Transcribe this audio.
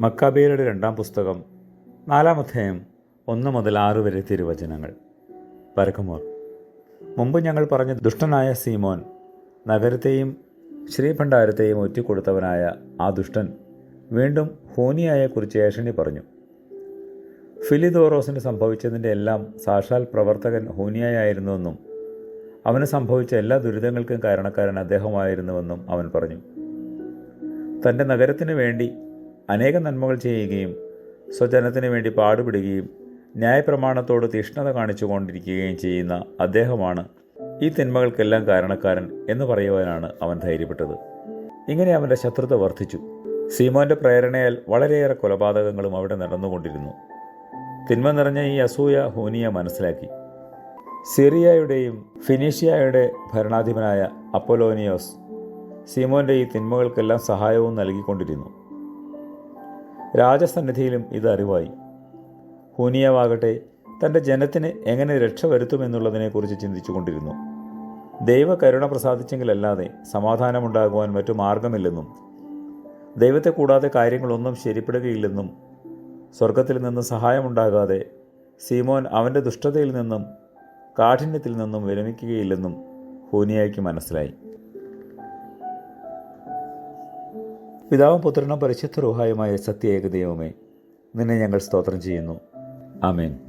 മക്കാബിയരുടെ രണ്ടാം പുസ്തകം നാലാം അധ്യായം ഒന്ന് മുതൽ ആറ് വരെ തിരുവചനങ്ങൾ. പരക്കുമോർ മുമ്പ് ഞങ്ങൾ പറഞ്ഞ ദുഷ്ടനായ സീമോൻ നഗരത്തെയും ശ്രീഭണ്ഡാരത്തെയും ഒറ്റിക്കൊടുത്തവനായ ആ ദുഷ്ടൻ വീണ്ടും ഹോനിയായെക്കുറിച്ച് ഏഷണി പറഞ്ഞു. ഫിലിദോറോസിന് സംഭവിച്ചതിന്റെ എല്ലാം സാക്ഷാൽ പ്രവർത്തകൻ ഹോനിയായിരുന്നുവെന്നും അവന് സംഭവിച്ച എല്ലാ ദുരിതങ്ങൾക്കും കാരണക്കാരൻ അദ്ദേഹമായിരുന്നുവെന്നും അവൻ പറഞ്ഞു. തന്റെ നഗരത്തിന് വേണ്ടി അനേകം നന്മകൾ ചെയ്യുകയും സ്വജനത്തിന് വേണ്ടി പാടുപെടുകയും ന്യായപ്രമാണത്തോട് തീഷ്ണത കാണിച്ചു കൊണ്ടിരിക്കുകയും ചെയ്യുന്ന അദ്ദേഹമാണ് ഈ തിന്മകൾക്കെല്ലാം കാരണക്കാരൻ എന്ന് പറയുവാനാണ് അവൻ ധൈര്യപ്പെട്ടത്. ഇങ്ങനെ അവന്റെ ശത്രുത വർദ്ധിച്ചു. സീമോന്റെ പ്രേരണയാൽ വളരെയേറെ കൊലപാതകങ്ങളും അവിടെ നടന്നുകൊണ്ടിരുന്നു. തിന്മ നിറഞ്ഞ ഈ അസൂയ ഹൂനിയ മനസ്സിലാക്കി. സിറിയയുടെയും ഫിനീഷ്യയുടെ ഭരണാധിപനായ അപ്പോലോനിയോസ് സീമോന്റെ ഈ തിന്മകൾക്കെല്ലാം സഹായവും നൽകിക്കൊണ്ടിരുന്നു. രാജസന്നിധിയിലും ഇത് അറിവായി. ഹൂനിയവാകട്ടെ തന്റെ ജനത്തിന് എങ്ങനെ രക്ഷ വരുത്തുമെന്നുള്ളതിനെക്കുറിച്ച് ചിന്തിച്ചുകൊണ്ടിരുന്നു. ദൈവ കരുണ പ്രസാദിച്ചെങ്കിലല്ലാതെ സമാധാനമുണ്ടാകുവാൻ മറ്റു മാർഗമില്ലെന്നും ദൈവത്തെ കൂടാതെ കാര്യങ്ങളൊന്നും ശരിപ്പെടുകയില്ലെന്നും സ്വർഗത്തിൽ നിന്ന് സഹായമുണ്ടാകാതെ സീമോൻ അവന്റെ ദുഷ്ടതയിൽ നിന്നും കാഠിന്യത്തിൽ നിന്നും വിരമിക്കുകയില്ലെന്നും ഹൂനിയായ്ക്ക് മനസ്സിലായി. പിതാവും പുത്രനും പരിശുദ്ധ റുഹായുമായ സത്യ ഏകദൈവമേ നിന്നെ ഞങ്ങൾ സ്തോത്രം ചെയ്യുന്നു. ആമേൻ.